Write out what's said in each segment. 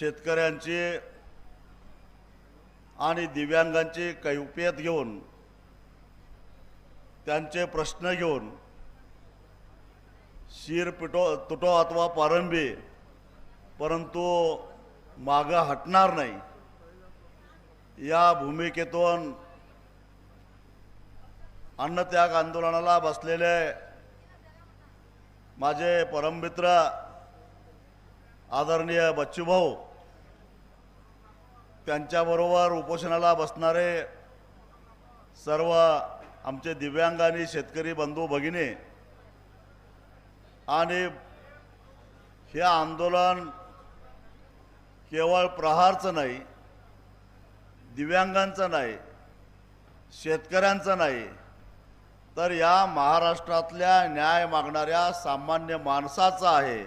शेतकऱ्यांची आणि दिव्यांगांची कैफियत घेऊन त्यांचे प्रश्न घेऊन शिर पिटो तुटो अथवा पारंबी परंतु मागं हटणार नाही. या भूमिकेतून अन्नत्याग आंदोलनाला बसलेले माझे परममित्र आदरणीय बच्चूभाऊ त्यांच्याबरोबर उपोषणाला बसणारे सर्व आमचे दिव्यांग आणि शेतकरी बंधू भगिनी आणि हे आंदोलन केवळ प्रहारचं नाही दिव्यांगांचं नाही शेतकऱ्यांचं नाही तर या महाराष्ट्रातल्या न्याय मागणाऱ्या सामान्य माणसाचं आहे.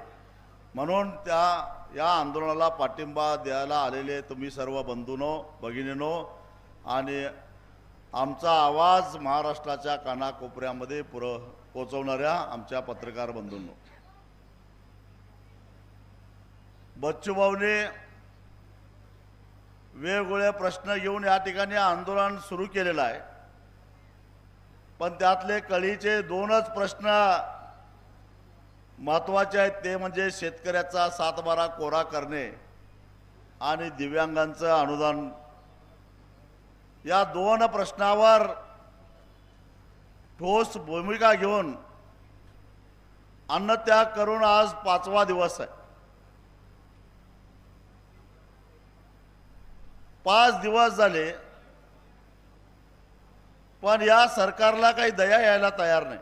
म्हणून त्या या आंदोलनाला पाठिंबा द्यायला आलेले तुम्ही सर्व बंधूनो भगिनीनो आणि आमचा आवाज महाराष्ट्राच्या कानाकोपऱ्यामध्ये पुर पोचवणाऱ्या आमच्या पत्रकार बंधूंनो. बच्चूभाऊने वेगवेगळे प्रश्न घेऊन या ठिकाणी आंदोलन सुरू केलेलं आहे. पण त्यातले कळीचे दोनच प्रश्न महत्त्वाचे आहेत ते म्हणजे शेतकऱ्याचा सातबारा कोरा करणे आणि दिव्यांगांचं अनुदान. या दोन प्रश्नावर ठोस भूमिका घेऊन अन्नत्याग करून आज पाचवा दिवस आहे. पाच दिवस झाले पण या सरकारला काही दया यायला तयार नाही.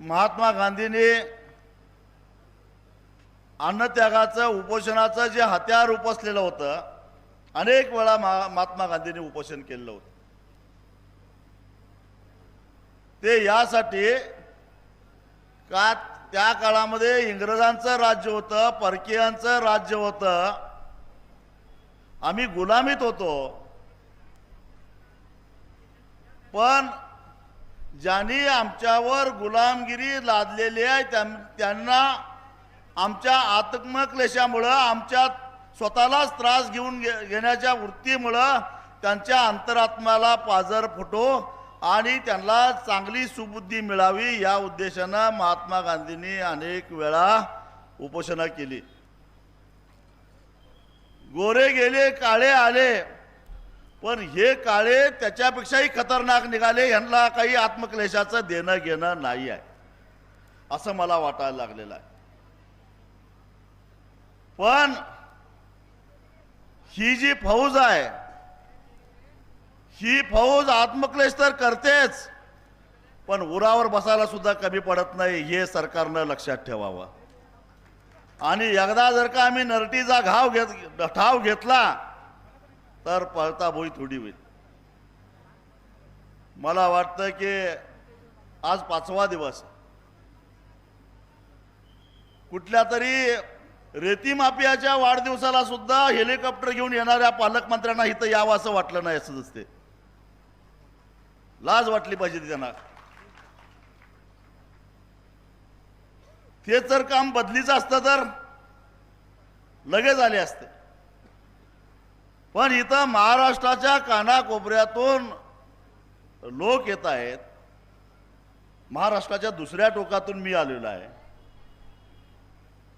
महात्मा गांधींनी अन्नत्यागाचं उपोषणाचं जे हत्यार उपसलेलं होतं अनेक वेळा महात्मा गांधींनी उपोषण केलेलं होतं. ते यासाठी का त्या काळामध्ये इंग्रजांचं राज्य होतं परकीयांचं राज्य होतं आम्ही गुलामीत होतो. पण ज्यांनी आमच्यावर गुलामगिरी लादलेली आहे त्यां- त्यांना आमच्या आत्मक्लेशामुळं आमच्या स्वतःलाच त्रास घेऊन घे घेण्याच्या वृत्तीमुळं त्यांच्या अंतरात्म्याला पाजर फुटो आणि त्यांना चांगली सुबुद्धी मिळावी या उद्देशानं महात्मा गांधींनी अनेक वेळा उपोषणं केली. गोरे गेले काळे आले पण हे काळे त्याच्यापेक्षाही खतरनाक निघाले यांना काही आत्मक्लेशाचं देणं घेणं नाही आहे. असं मला वाटायला लागलेलं आहे. पण ही जी फौज आहे ही फौज आत्मक्लेश तर करतेच पण उरावर बसायला सुद्धा कमी पडत नाही हे सरकारनं लक्षात ठेवावं. आणि एकदा जर का आम्ही नरटीचा घाव घेत ठाव घेतला तर पळताभोई थोडी होईल. मला वाटतं की आज पाचवा दिवस कुठल्या तरी रेती माफियाच्या वाढदिवसाला सुद्धा हेलिकॉप्टर घेऊन येणाऱ्या पालकमंत्र्यांना इथं यावं असं वाटलं नाही असं दिसते लाज वाटली पाहिजे त्यांना. ते जर काम बदलीचं असतं तर लगेच आले असते. पण इथं महाराष्ट्राच्या कानाकोपऱ्यातून लोक येत आहेत. महाराष्ट्राच्या दुसऱ्या टोकातून मी आलेलो आहे.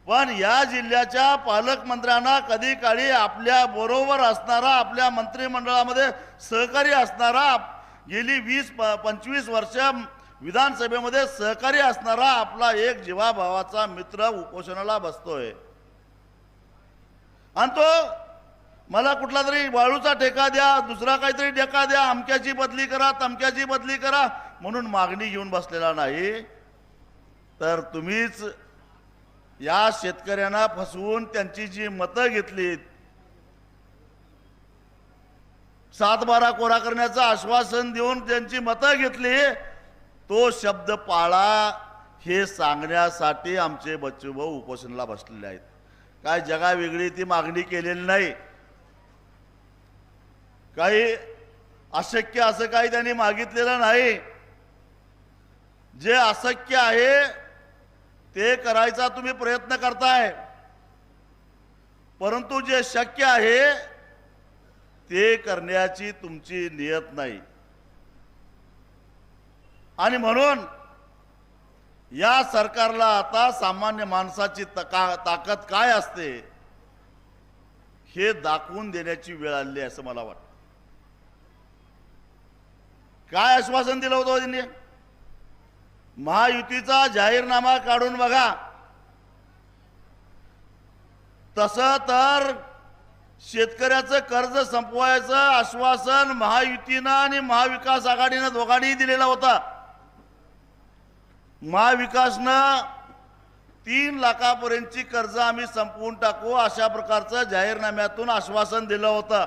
पण या जिल्ह्याच्या पालकमंत्र्यांना कधी काळी आपल्या बरोबर असणारा आपल्या मंत्रिमंडळामध्ये सहकारी असणारा गेली वीस प- पंचवीस वर्ष विधानसभेमध्ये सहकारी असणारा आपला एक जीवाभावाचा मित्र उपोषणाला बसतोय. आणि तो मला कुठला तरी वाळूचा ठेका द्या दुसरा काहीतरी ठेका द्या अमक्याची बदली करा तमक्याची बदली करा म्हणून मागणी घेऊन बसलेला नाही. तर तुम्हीच या शेतकऱ्यांना फसवून त्यांची जी मतं घेतलीत सात बारा कोरा करण्याचं आश्वासन देऊन त्यांची मतं घेतली तो शब्द पाळा हे सांगण्यासाठी आमचे बच्चूभाऊ उपोषणाला बसलेले आहेत. काय जगा वेगळी ती मागणी केलेली नाही. काही अशक्य असं काही त्यांनी मागितलेलं नाही. जे अशक्य आहे ते करायचा तुम्ही प्रयत्न करताय. परंतु जे शक्य आहे ते करण्याची तुमची नियत नाही. आणि म्हणून या सरकारला आता सामान्य माणसाची तका ताकद काय असते हे दाखवून देण्याची वेळ आली असं मला वाटतं. काय आश्वासन दिलं होतं त्यांनी? महायुतीचा जाहीरनामा काढून बघा. तसं तर शेतकऱ्याचं कर्ज संपवायचं आश्वासन महायुतीनं आणि महाविकास आघाडीनं दोघांनीही दिलेला होता. महाविकासनं तीन लाखापर्यंतची कर्ज आम्ही संपवून टाकू अशा प्रकारचं जाहीरनाम्यातून आश्वासन दिलं होतं.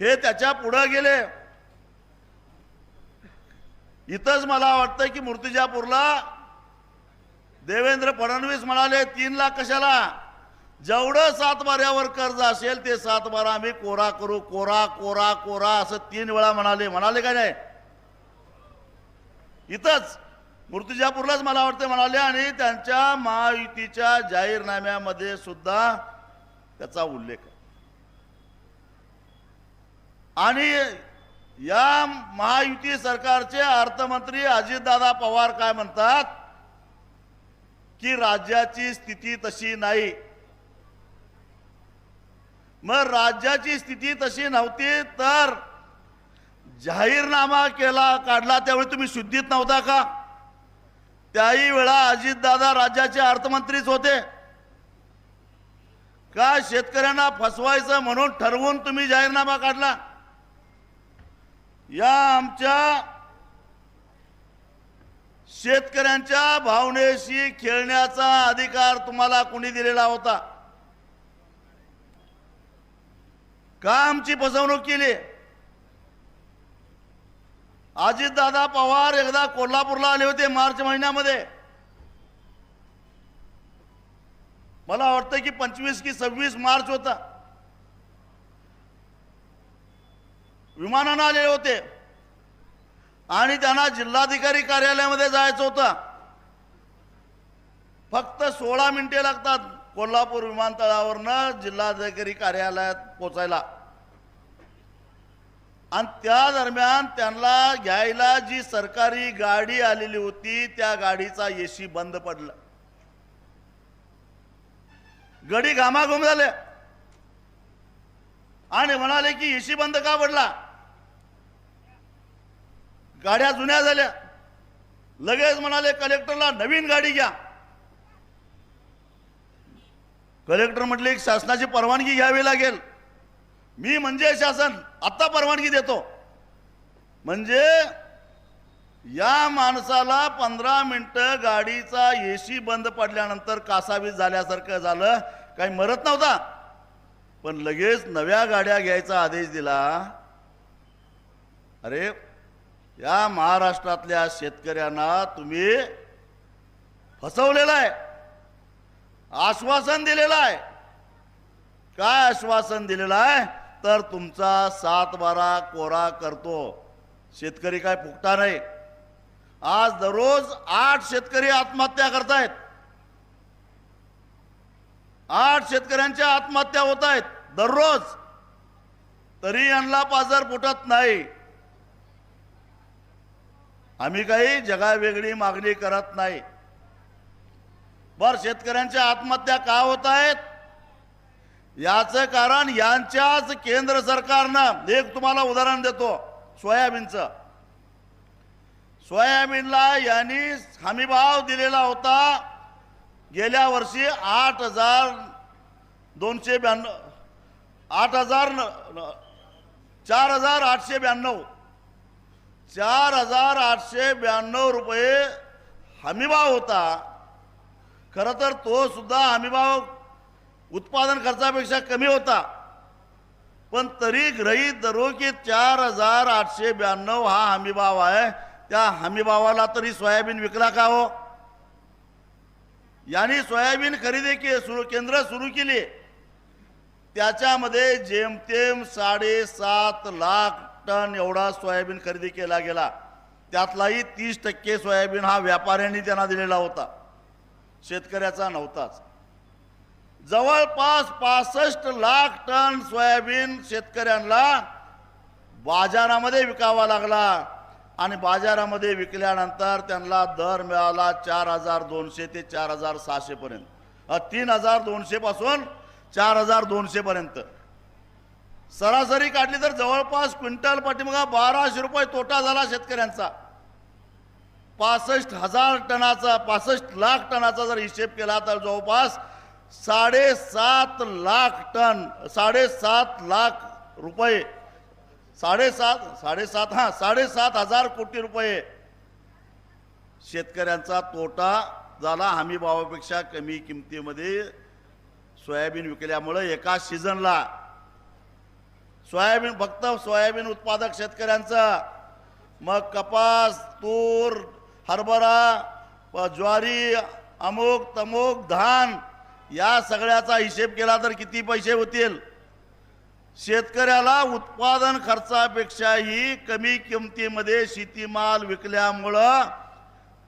हे त्याच्या पुढं गेले. इथंच मला वाटतं की मूर्तिजापूरला देवेंद्र फडणवीस म्हणाले तीन लाख कशाला? जेवढं सातबाऱ्यावर कर्ज असेल ते सातबारा आम्ही कोरा करू कोरा कोरा कोरा असं तीन वेळा म्हणाले. म्हणाले का नाही? इथंच मूर्तिजापूरलाच मला वाटते म्हणाले आणि त्यांच्या महायुतीच्या जाहीरनाम्यामध्ये सुद्धा त्याचा उल्लेख आणि या महायुती सरकारचे अर्थमंत्री अजितदादा पवार काय म्हणतात? की राज्याची स्थिती तशी नाही. मग राज्याची स्थिती तशी नव्हती तर जाहीरनामा केला काढला त्यावेळी तुम्ही शुद्धीत नव्हता का? त्याही वेळा अजितदादा राज्याचे अर्थमंत्रीच होते. का शेतकऱ्यांना फसवायचं म्हणून ठरवून तुम्ही जाहीरनामा काढला? या आमच्या शेतकऱ्यांच्या भावनेशी खेळण्याचा अधिकार तुम्हाला कोणी दिलेला होता? का आमची फसवणूक केली? अजितदादा पवार एकदा कोल्हापूरला आले होते मार्च महिन्यामध्ये. मला वाटतं की पंचवीस की सव्वीस मार्च होता. विमानानं आलेले होते. आणि त्यांना जिल्हाधिकारी कार्यालयामध्ये जायचं होतं. फक्त सोळा मिनिटे लागतात कोल्हापूर विमानतळावरनं जिल्हाधिकारी कार्यालयात पोचायला आणि त्या दरम्यान त्यांना घ्यायला जी सरकारी गाडी आलेली होती त्या गाडीचा एसी बंद पडला. गडी घामाघूम झाले. आणि म्हणाले की एसी बंद का पडला? गाड्या जुन्या झाल्या. लगेच म्हणाले कलेक्टरला नवीन गाडी घ्या. कलेक्टर म्हटले की शासनाची परवानगी घ्यावी लागेल. मी म्हणजे शासन आता परवानगी देतो. म्हणजे या माणसाला पंधरा मिनिटं गाडीचा एसी बंद पडल्यानंतर कासावीस झाल्यासारखं झालं. काही मरत नव्हता. पण लगेच नव्या गाड्या घ्यायचा आदेश दिला. अरे या महाराष्ट्रातल्या शेतकऱ्यांना तुम्ही फसवलेलं आहे. आश्वासन दिलेलं आहे. काय आश्वासन दिलेलं आहे? तर तुमचा सात बारा कोरा करतो. शेतकरी काय फुकता नाही. आज दररोज आठ शेतकरी आत्महत्या करतायत. आठ शेतकऱ्यांच्या आत्महत्या होत आहेत दररोज. तरी यांना पाजर फुटत नाही. आम्ही काही जगावेगळी मागणी करत नाही. बर शेतकऱ्यांच्या आत्महत्या का होत आहेत? याचं कारण यांच्याच केंद्र सरकारनं एक तुम्हाला उदाहरण देतो सोयाबीनचं. सोयाबीनला यांनी हमीभाव दिलेला होता. गेल्या वर्षी आठ हजार दोनशे ब्याण्णव आठ हजार न- चार हजार आठशे ब्याण्णव. चार हजार आठशे ब्याण्णव रुपये हमीभाव होता. खरं तर तो सुद्धा हमीभाव उत्पादन खर्चापेक्षा कमी होता. पण तरी गृहीत धरू की चार हजार आठशे ब्याण्णव हा हमीभाव आहे. त्या हमीभावाला तरी सोयाबीन विकला का हो? यांनी सोयाबीन खरेदी के सुरू केंद्र सुरू केली. त्याच्यामध्ये जेमतेम साडेसात लाख टन एवढा सोयाबीन खरेदी केला गेला. त्यातलाही तीस टक्के सोयाबीन हा व्यापाऱ्यांनी त्यांना दिलेला होता. शेतकऱ्याचा नव्हताच. जवळपास पासष्ट लाख टन सोयाबीन शेतकऱ्यांना बाजारामध्ये विकावा लागला आणि बाजारामध्ये विकल्यानंतर त्यांना दर मिळाला चार हजार दोनशे ते चार हजार सहाशेपर्यंत तीन हजार दोनशेपासून चार हजार दोनशेपर्यंत सरासरी काढली तर जवळपास क्विंटल पाठीमागा बाराशे रुपये तोटा झाला शेतकऱ्यांचा. पासष्ट हजार टनाचा पासष्ट लाख टनाचा जर हिशेब केला तर जवळपास साडेसात लाख टन साडेसात लाख रुपये. साडेसात साडेसात हां साडेसात हजार कोटी रुपये शेतकऱ्यांचा तोटा झाला. हमी भावापेक्षा कमी किमतीमध्ये सोयाबीन विकल्यामुळं एका सीझनला सोयाबीन फक्त सोयाबीन उत्पादक शेतकऱ्यांचं. मग कपास तूर हरभरा प- ज्वारी अमुक तमुक धान या सगळ्याचा हिशेब केला तर किती पैसे होतील? शेतकऱ्याला उत्पादन खर्चापेक्षाही कमी किमतीमध्ये शेतीमाल विकल्यामुळं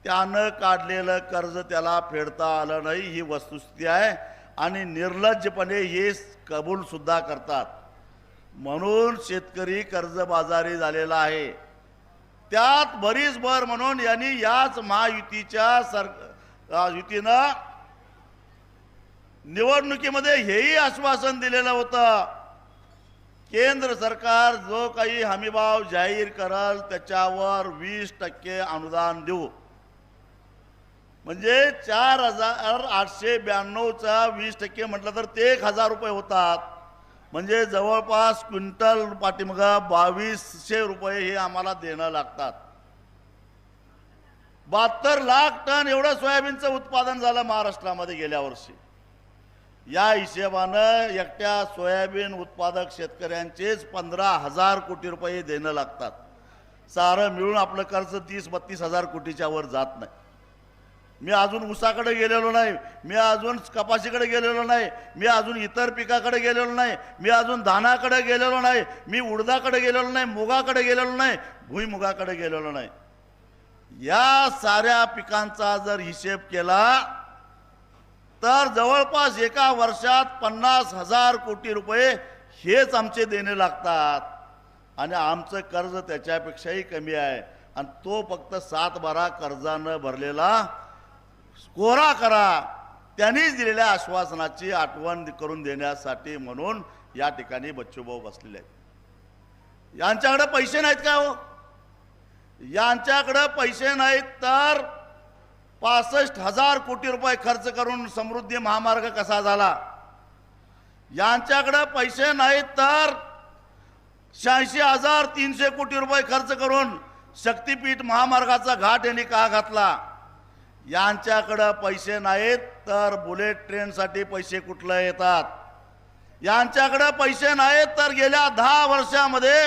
त्यानं काढलेलं कर्ज त्याला फेडता आलं नाही ही वस्तुस्थिती आहे. आणि निर्लज्जपणे हे कबूलसुद्धा करतात. म्हणून शेतकरी कर्जबाजारी झालेला आहे. त्यात बरीच भर म्हणून यांनी याच महायुतीच्या सर युतीनं निवडणुकीमध्ये हेही आश्वासन दिलेलं होतं. केंद्र सरकार जो काही हमीभाव जाहीर करल त्याच्यावर वीस टक्के अनुदान देऊ. म्हणजे चार हजार आठशे ब्याण्णवचा वीस टक्के म्हटलं तर ते एक हजार रुपये होतात. म्हणजे जवळपास क्विंटल पाठीमागा बावीसशे रुपये हे आम्हाला देणं लागतात. बहात्तर लाख टन एवढं सोयाबीनचं उत्पादन झालं महाराष्ट्रामध्ये गेल्या वर्षी. या हिशेबानं एकट्या सोयाबीन उत्पादक शेतकऱ्यांचेच पंधरा हजार कोटी रुपये देणं लागतात. सारं मिळून आपलं कर्ज तीस बत्तीस हजार कोटीच्या वर जात नाही. मी अजून ऊसाकडे गेलेलो नाही. मी अजून कपाशीकडे गेलेलो नाही. मी अजून इतर पिकाकडे गेलेलो नाही. मी अजून धानाकडे गेलेलो नाही. मी उडदाकडे गेलेलो नाही. मुगाकडे गेलेलो नाही. भुईमुगाकडे गेलेलो नाही. या साऱ्या पिकांचा जर हिशेब केला तर जवळपास एका वर्षात पन्नास हजार कोटी रुपये हेच आमचे देणे लागतात. आणि आमचं कर्ज त्याच्यापेक्षाही कमी आहे. आणि तो फक्त सात बारा कर्जानं भरलेला कोरा करा. त्यांनीच दिलेल्या आश्वासनाची आठवण करून देण्यासाठी म्हणून या ठिकाणी बच्चूभाऊ बसलेले आहेत. यांच्याकडे पैसे नाहीत का हो? यांच्याकडे पैसे नाहीत तर पासष्ट हजार कोटी रुपये खर्च करून समृद्धी महामार्ग कसा झाला? यांच्याकडे पैसे नाहीत तर शहाऐंशी हजार तीनशे कोटी रुपये खर्च करून शक्तीपीठ महामार्गाचा घाट यांनी का घातला? यांच्याकडं पैसे नाहीत तर बुलेट ट्रेनसाठी पैसे कुठलं येतात? यांच्याकडं पैसे नाहीत तर गेल्या दहा वर्षामध्ये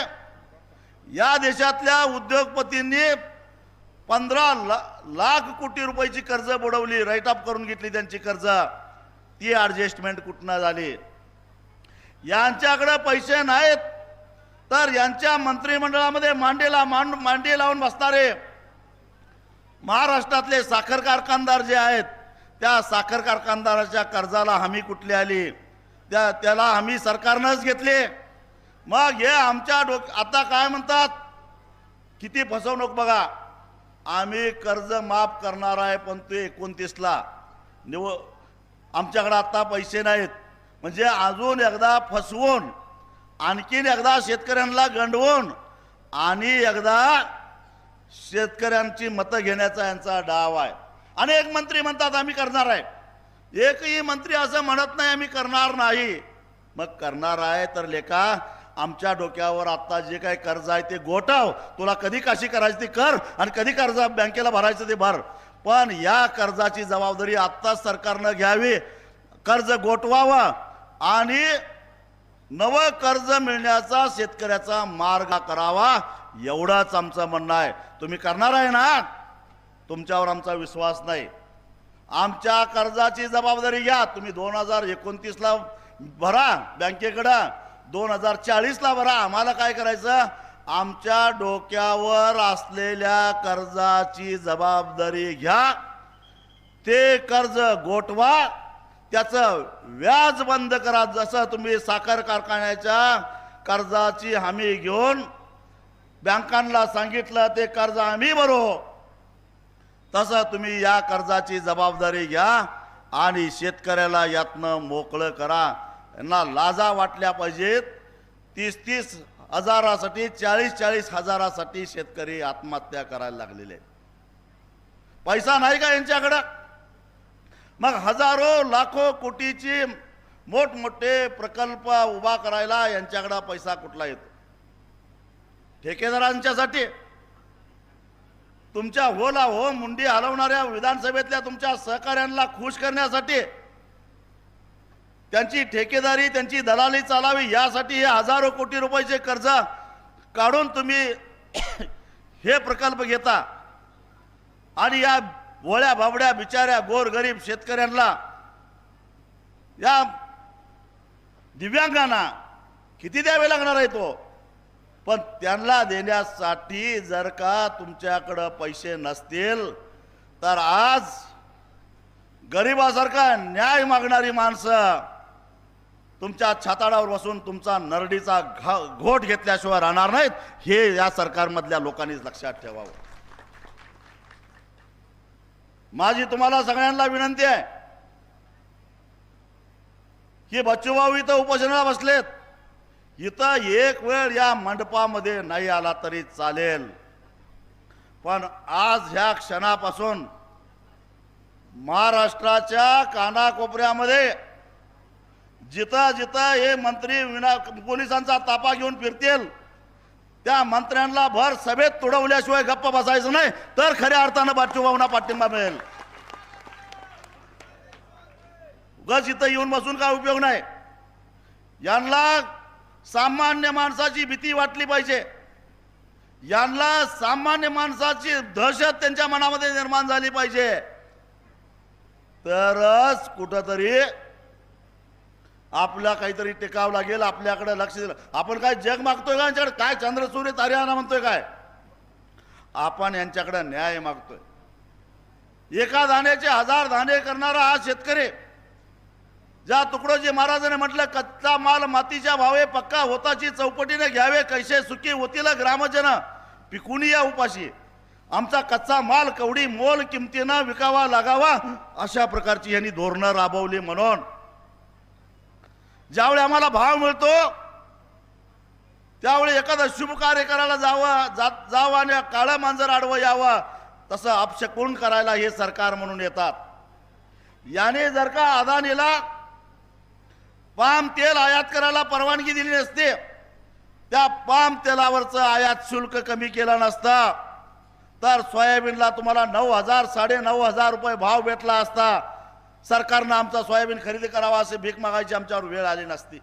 या देशातल्या उद्योगपतींनी पंधरा ला लाख कोटी रुपयाची कर्ज बुडवली राईट ऑफ करून घेतली त्यांची कर्ज. ती ॲडजस्टमेंट कुठनं झाली? यांच्याकडं पैसे नाहीत तर यांच्या मंत्रिमंडळामध्ये मांडीला मांड मांडी लावून बसणारे महाराष्ट्रातले साखर कारखानदार जे आहेत त्या साखर कारखानदाराच्या कर्जाला हमी कुठली आली? त्या त्याला हमी सरकारनंच घेतली. मग हे आमच्या डोक आता काय म्हणतात? किती फसवणूक बघा. आम्ही कर्ज माफ करणार आहे पण ते एकोणतीसला. निव आमच्याकडे आत्ता पैसे नाहीत. म्हणजे अजून एकदा फसवून आणखीन एकदा शेतकऱ्यांना गंडवून आणि एकदा शेतकऱ्यांची मतं घेण्याचा यांचा डाव आहे. अनेक मंत्री म्हणतात आम्ही करणार आहे. एकही मंत्री असं म्हणत नाही आम्ही करणार नाही. मग करणार आहे तर लेखा आमच्या डोक्यावर आत्ता जे काही कर्ज आहे ते गोटाव तुला कधी काशी करायची ती कर आणि कधी कर्ज बँकेला भरायचं ते भर. पण या कर्जाची जबाबदारी आत्ताच सरकारनं घ्यावी. कर्ज गोठवावं आणि नवं कर्ज मिळण्याचा शेतकऱ्याचा मार्ग करावा. एवढाच आमचं म्हणणं आहे. तुम्ही करणार आहे ना? तुमच्यावर आमचा विश्वास नाही. आमच्या कर्जाची जबाबदारी घ्या. तुम्ही दोन हजार एकोणतीसला भरा बँकेकडं. दोन हजार चाळीसला भरा. आम्हाला काय करायचं? आमच्या डोक्यावर असलेल्या कर्जाची जबाबदारी घ्या. ते कर्ज गोठवा. त्याचं व्याज बंद करा. जसं तुम्ही साखर कारखान्याच्या कर्जाची हमी घेऊन बँकांना सांगितलं ते कर्ज आम्ही भरू. तसं तुम्ही या कर्जाची जबाबदारी घ्या आणि शेतकऱ्याला यातनं मोकळं करा. यांना लाजा वाटल्या पाहिजेत. तीस तीस हजारासाठी चाळीस चाळीस हजारासाठी शेतकरी आत्महत्या करायला लागलेले आहेत. पैसा नाही का यांच्याकडं? मग हजारो लाखो कोटीची मोठमोठे प्रकल्प उभा करायला यांच्याकडं पैसा कुठला येतो? ठेकेदारांच्यासाठी तुमच्या होला हो मुंडी हलवणाऱ्या विधानसभेतल्या तुमच्या सहकाऱ्यांना खुश करण्यासाठी त्यांची ठेकेदारी त्यांची दलाली चालावी यासाठी हे हजारो कोटी रुपयाचे कर्ज काढून तुम्ही हे प्रकल्प घेता. आणि या भोळ्या भाबड्या बिचाऱ्या गोरगरीब शेतकऱ्यांना या दिव्यांगांना किती द्यावे लागणार आहे तो? पण त्यांना देण्यासाठी जर का तुमच्याकडं पैसे नसतील तर आज गरिबासारखा न्याय मागणारी माणसं तुमच्या छाताडावर बसून तुमचा नरडीचा घा घोट घेतल्याशिवाय राहणार नाहीत हे या सरकारमधल्या लोकांनीच लक्षात ठेवावं. माझी तुम्हाला सगळ्यांना विनंती आहे की बच्चूभाऊ इथं उपोषणाला बसलेत. इथं एक वेळ या मंडपामध्ये नाही आला तरी चालेल. पण आज ह्या क्षणापासून महाराष्ट्राच्या कानाकोपऱ्यामध्ये जिथं जिथं हे मंत्री विना पोलिसांचा तापा घेऊन फिरतील त्या मंत्र्यांना भर सभेत तुडवल्याशिवाय गप्प बसायचं नाही तर खऱ्या अर्थानं बच्चूभाऊंना पाठिंबा मिळेल. उगाच इथं येऊन बसून काय उपयोग नाही. यांना सामान्य माणसाची भीती वाटली पाहिजे. यांना सामान्य माणसाची दहशत त्यांच्या मनामध्ये निर्माण झाली पाहिजे. तरच कुठंतरी आपला काहीतरी टिकाव लागेल आपल्याकडे लक्ष दिलं. आपण काय जग मागतोय का यांच्याकडे? काय चंद्रसूर्य तारियाना म्हणतोय काय? आपण यांच्याकडे न्याय मागतोय. एका धान्याचे हजार दाणे करणारा हा शेतकरी ज्या तुकडोजी महाराजांनी म्हटलं कच्चा माल मातीच्या भावे पक्का होताची चौपटीने घ्यावे कैसे सुखी होतील ग्रामजन? पिकून या उपाशी. आमचा कच्चा माल कवडी मोल किमतीनं विकावा लागावा अशा प्रकारची यांनी धोरणं राबवली म्हणून. ज्यावेळी आम्हाला भाव मिळतो त्यावेळी एखादं शुभ कार्य करायला जावं जात जावं आणि काळं मांजर आडवं यावं तसं अपशकून करायला हे सरकार म्हणून येतात. याने जर का अदानीला पाम तेल आयात करायला परवानगी दिली नसते. त्या पाम तेलावरचं आयात शुल्क कमी केलं नसतं. तर सोयाबीनला तुम्हाला नऊ हजार साडे नऊ हजार रुपये भाव भेटला असता. सरकारनं आमचा सोयाबीन खरेदी करावा असे भीक मागायची आमच्यावर वेळ आली नसती.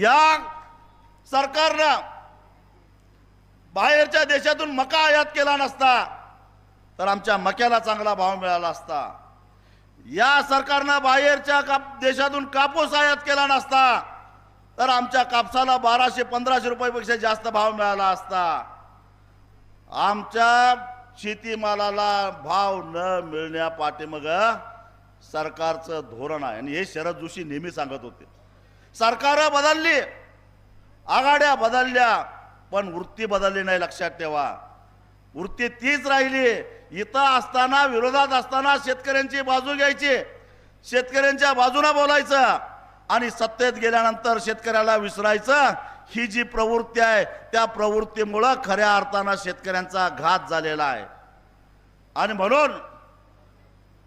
या सरकारनं बाहेरच्या देशातून मका आयात केला नसता. तर आमच्या मक्याला चांगला भाव मिळाला असता. या सरकारनं बाहेरच्या काप देशातून कापूस आयात केला नसता तर आमच्या कापसाला बाराशे पंधराशे रुपयापेक्षा जास्त भाव मिळाला असता. आमच्या शेतीमालाला भाव न मिळण्या पाठीमग सरकारचं धोरण आहे. आणि हे शरद जोशी नेहमी सांगत होते. सरकार बदलली आघाड्या बदलल्या पण वृत्ती बदलली नाही लक्षात ठेवा. वृत्ती तीच राहिली. इथं असताना विरोधात असताना शेतकऱ्यांची बाजू घ्यायची. शेतकऱ्यांच्या बाजूला बोलायचं आणि सत्तेत गेल्यानंतर शेतकऱ्याला विसरायचं. ही जी प्रवृत्ती आहे त्या प्रवृत्तीमुळं खऱ्या अर्थानं शेतकऱ्यांचा घात झालेला आहे. आणि म्हणून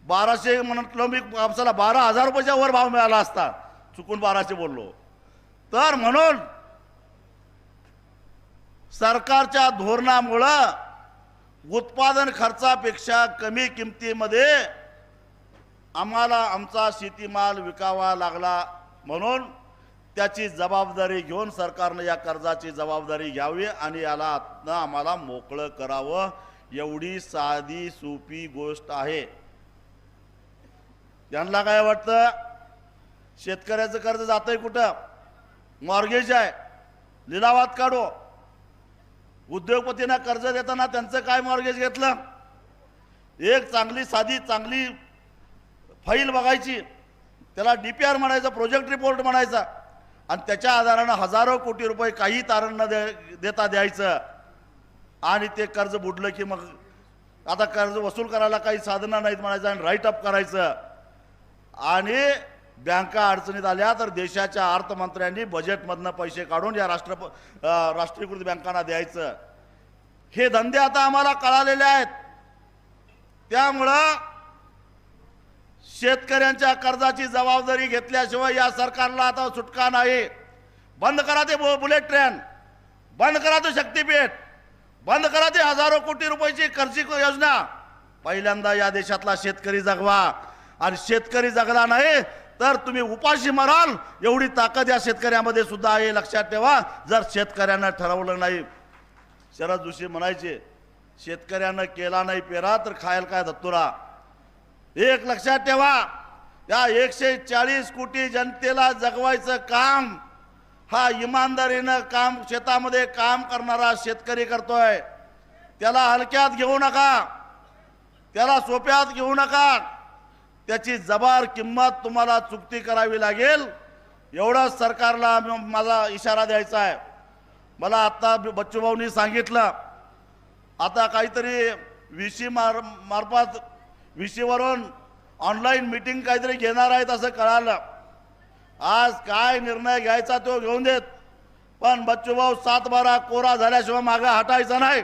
बाराशे म्हटलं मी कापसाला बारा हजार रुपयाच्या वर भाव मिळाला असता. चुकून बाराशे बोललो. तर म्हणून सरकारच्या धोरणामुळं उत्पादन खर्चापेक्षा कमी किमतीमध्ये आम्हाला आमचा शेतीमाल विकावा लागला म्हणून त्याची जबाबदारी घेऊन सरकारनं या कर्जाची जबाबदारी घ्यावी आणि याला आता आम्हाला मोकळं करावं एवढी साधी सोपी गोष्ट आहे. त्यांना काय वाटतं? शेतकऱ्याचं कर्ज जातंय कुठं? मॉर्गेज आहे. लिलावात काढू. उद्योगपतींना कर्ज देताना त्यांचं काय मॉर्गेज घेतलं? एक चांगली साधी चांगली फाईल बघायची. त्याला डी पी आर म्हणायचं प्रोजेक्ट रिपोर्ट म्हणायचा. आणि त्याच्या आधारानं हजारो कोटी रुपये काही तारण न दे देता द्यायचं. आणि ते कर्ज बुडलं की मग आता कर्ज वसूल करायला काही साधनं नाहीत म्हणायचं आणि राईट अप करायचं. आणि बँका अडचणीत आल्या तर देशाच्या अर्थमंत्र्यांनी बजेटमधनं पैसे काढून या राष्ट्र राष्ट्रीयकृत बँकांना द्यायचं. हे धंदे आता आम्हाला कळालेले आहेत. त्यामुळं शेतकऱ्यांच्या कर्जाची जबाबदारी घेतल्याशिवाय या सरकारला आता सुटका नाही. बंद करा ते बु- बुलेट ट्रेन. बंद करा ते शक्तीपीठ. बंद करा ते हजारो कोटी रुपयाची कर्जी योजना. पहिल्यांदा या देशातला शेतकरी जगवा. आणि शेतकरी जगला नाही तर तुम्ही उपाशी मराल. एवढी ताकद या शेतकऱ्यामध्ये सुद्धा आहे. लक्षात ठेवा. जर शेतकऱ्यांना ठरवलं नाही. शरद जोशी म्हणायचे शेतकऱ्यानं केला नाही पेरा तर खायला काय धत्तुरा? एक लक्षात ठेवा. या एकशे चाळीस कोटी जनतेला जगवायचं काम हा इमानदारीनं काम शेतामध्ये काम करणारा शेतकरी करतोय. त्याला हलक्यात घेऊ नका. त्याला सोप्यात घेऊ नका. त्याची जबार किंमत तुम्हाला चुकती करावी लागेल. एवढंच सरकारला माझा इशारा द्यायचा आहे. मला आत्ता बच्चूभाऊनी सांगितलं. आता काहीतरी विशी मार मार्फत विशीवरून ऑनलाईन मिटिंग काहीतरी घेणार आहेत असं कळालं. आज काय निर्णय घ्यायचा तो घेऊन देत. पण बच्चूभाऊ सात बारा कोरा झाल्याशिवाय मागं हटायचा नाही.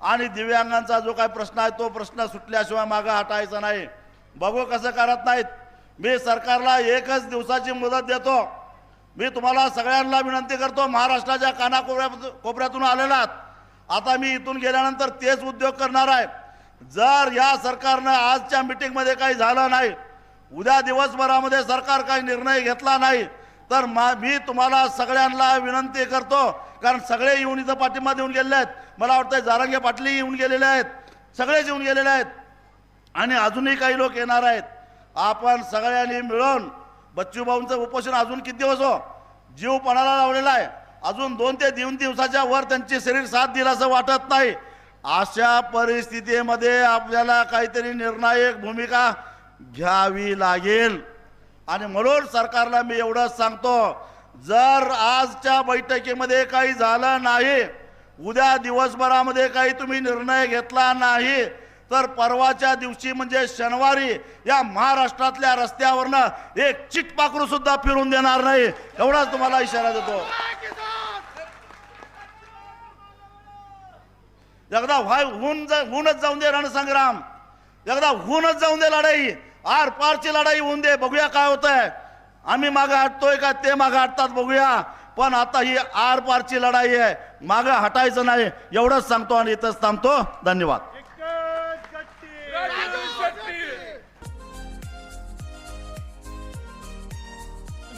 आणि दिव्यांगांचा जो काय प्रश्न आहे तो प्रश्न सुटल्याशिवाय मागं हटायचा नाही. बघू कसं करत नाहीत. मी सरकारला एकच दिवसाची मुदत देतो. मी तुम्हाला सगळ्यांना विनंती करतो महाराष्ट्राच्या कानाकोपऱ्या कोपऱ्यातून आलेलात आता मी इथून गेल्यानंतर तेच उद्योग करणार आहे. जर या सरकारनं आजच्या मिटिंगमध्ये काही झालं नाही उद्या दिवसभरामध्ये सरकार काही निर्णय घेतला नाही तर मा मी तुम्हाला सगळ्यांना विनंती करतो कारण सगळे येऊन इथं पाठिंबा देऊन गेलेले आहेत. मला वाटतं जारंगे पाटली येऊन गेलेले आहेत. सगळेच येऊन गेलेले आहेत. आणि अजूनही काही लोक येणार आहेत. आपण सगळ्यांनी मिळून बच्चूभाऊंचं उपोषण अजून किती दिवस हो? जीव पणाला लावलेला आहे. अजून दोन ते दोन दिवसाच्या वर त्यांचे शरीर साथ दिलं असं वाटत नाही. अशा परिस्थितीमध्ये आपल्याला काहीतरी निर्णायक भूमिका घ्यावी लागेल. आणि म्हणून सरकारला मी एवढंच सांगतो जर आजच्या बैठकीमध्ये काही झालं नाही उद्या दिवसभरामध्ये काही तुम्ही निर्णय घेतला नाही तर परवाच्या दिवशी म्हणजे शनिवारी या महाराष्ट्रातल्या रस्त्यावरनं एक चिटपाखरू सुद्धा फिरून देणार नाही. एवढाच तुम्हाला इशारा देतो. एकदा व्हाय होऊन जा होऊनच जाऊन दे रणसंग्राम. एकदा होऊनच जाऊन दे लढाई. आर पारची लढाई होऊन दे बघूया काय होत आहे आम्ही मागं हटतोय का ते मागं हटतात बघूया. पण आता ही आर पारची लढाई आहे. मागं हटायचं नाही. एवढंच सांगतो आणि इथंच थांबतो. धन्यवाद.